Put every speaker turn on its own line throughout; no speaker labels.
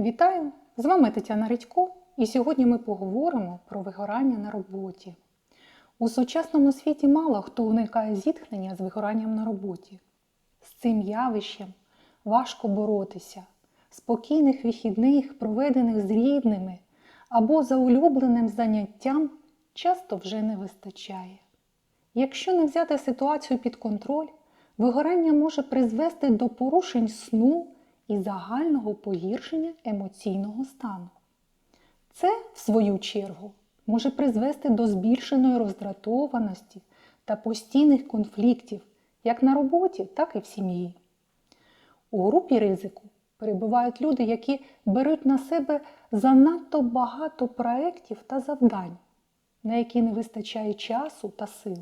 Вітаю! З вами Тетяна Редько, і сьогодні ми поговоримо про вигорання на роботі. У сучасному світі мало хто уникає зіткнення з вигоранням на роботі. З цим явищем важко боротися. Спокійних вихідних, проведених з рідними або за улюбленим заняттям, часто вже не вистачає. Якщо не взяти ситуацію під контроль, вигорання може призвести до порушень сну і загального погіршення емоційного стану. Це, в свою чергу, може призвести до збільшеної роздратованості та постійних конфліктів як на роботі, так і в сім'ї. У групі ризику перебувають люди, які беруть на себе занадто багато проєктів та завдань, на які не вистачає часу та сил.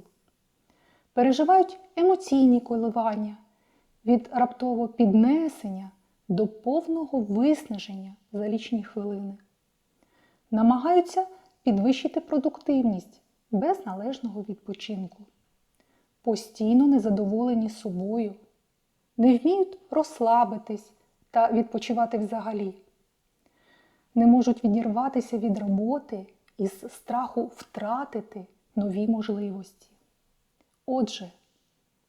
Переживають емоційні коливання від раптового піднесення до повного виснаження за лічні хвилини. Намагаються підвищити продуктивність без належного відпочинку. Постійно незадоволені собою, не вміють розслабитись та відпочивати взагалі, не можуть відірватися від роботи із страху втратити нові можливості. Отже,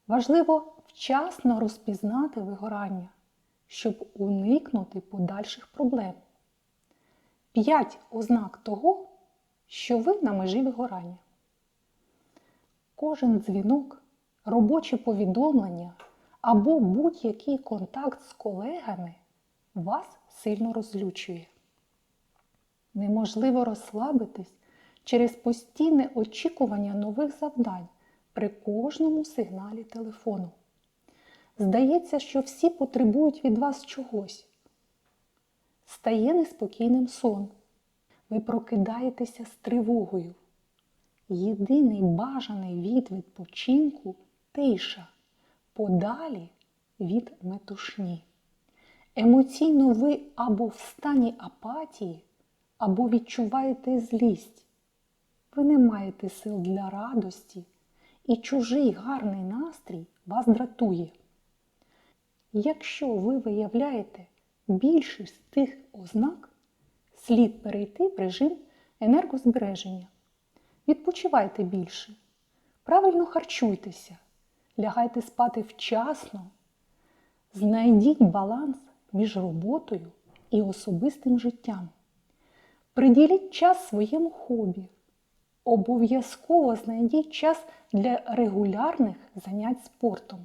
важливо вчасно розпізнати вигорання, щоб уникнути подальших проблем. П'ять ознак того, що ви на межі вигорання. Кожен дзвінок, робоче повідомлення або будь-який контакт з колегами вас сильно розлючує. Неможливо розслабитись через постійне очікування нових завдань при кожному сигналі телефону. Здається, що всі потребують від вас чогось. Стає неспокійним сон. Ви прокидаєтеся з тривогою. Єдиний бажаний від відпочинку тиша, подалі від метушні. Емоційно ви або в стані апатії, або відчуваєте злість. Ви не маєте сил для радості, і чужий гарний настрій вас дратує. Якщо ви виявляєте більшість тих ознак, слід перейти в режим енергозбереження. Відпочивайте більше, правильно харчуйтеся, лягайте спати вчасно, знайдіть баланс між роботою і особистим життям. Приділіть час своєму хобі. Обов'язково знайдіть час для регулярних занять спортом.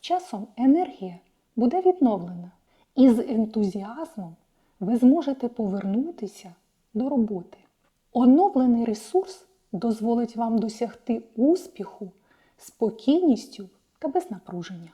Часом енергія буде відновлена, і з ентузіазмом ви зможете повернутися до роботи. Оновлений ресурс дозволить вам досягти успіху спокійністю та без напруження.